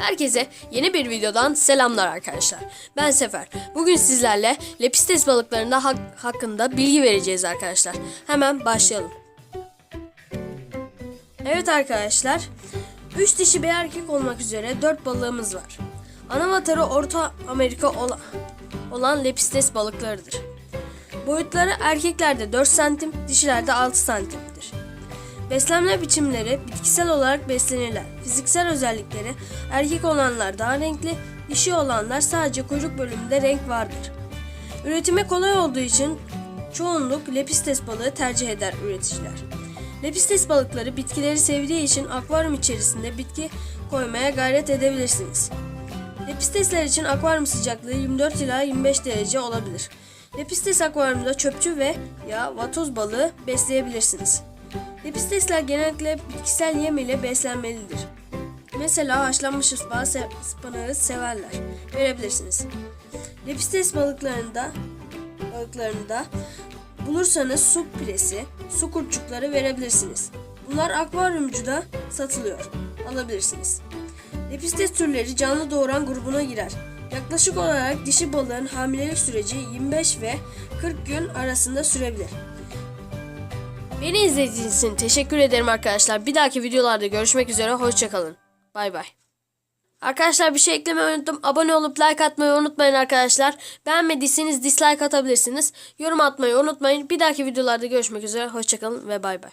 Herkese yeni bir videodan selamlar arkadaşlar. Ben Sefer. Bugün sizlerle lepistes balıklarında hak- hakkında bilgi vereceğiz arkadaşlar. Hemen başlayalım. Evet arkadaşlar. 3 dişi bir erkek olmak üzere 4 balığımız var. Ana vatarı Orta Amerika ola- olan lepistes balıklarıdır. Boyutları erkeklerde 4 santim, dişilerde 6 santimdir. Beslenme biçimleri bitkisel olarak beslenirler. Fiziksel özellikleri erkek olanlar daha renkli, dişi olanlar sadece kuyruk bölümünde renk vardır. Üretimi kolay olduğu için çoğunluk lepistes balığı tercih eder üreticiler. Lepistes balıkları bitkileri sevdiği için akvaryum içerisinde bitki koymaya gayret edebilirsiniz. Lepistesler için akvaryum sıcaklığı 24 ila 25 derece olabilir. Lepistes akvaryumda çöpçü ve ya vatoz balığı besleyebilirsiniz. Lepistesler genellikle bitkisel yem ile beslenmelidir. Mesela haşlanmış ıspağı, se- ıspanağı severler. Verebilirsiniz. Lepistes balıklarında balıklarında bulursanız su piresi, su kurtçukları verebilirsiniz. Bunlar akvaryumcuda satılıyor. Alabilirsiniz. Lepistes türleri canlı doğuran grubuna girer. Yaklaşık olarak dişi balığın hamilelik süreci 25 ve 40 gün arasında sürebilir. Beni izlediğiniz için teşekkür ederim arkadaşlar. Bir dahaki videolarda görüşmek üzere. Hoşçakalın. Bay bay. Arkadaşlar bir şey eklemeyi unuttum. Abone olup like atmayı unutmayın arkadaşlar. Beğenmediyseniz dislike atabilirsiniz. Yorum atmayı unutmayın. Bir dahaki videolarda görüşmek üzere. Hoşçakalın ve bay bay.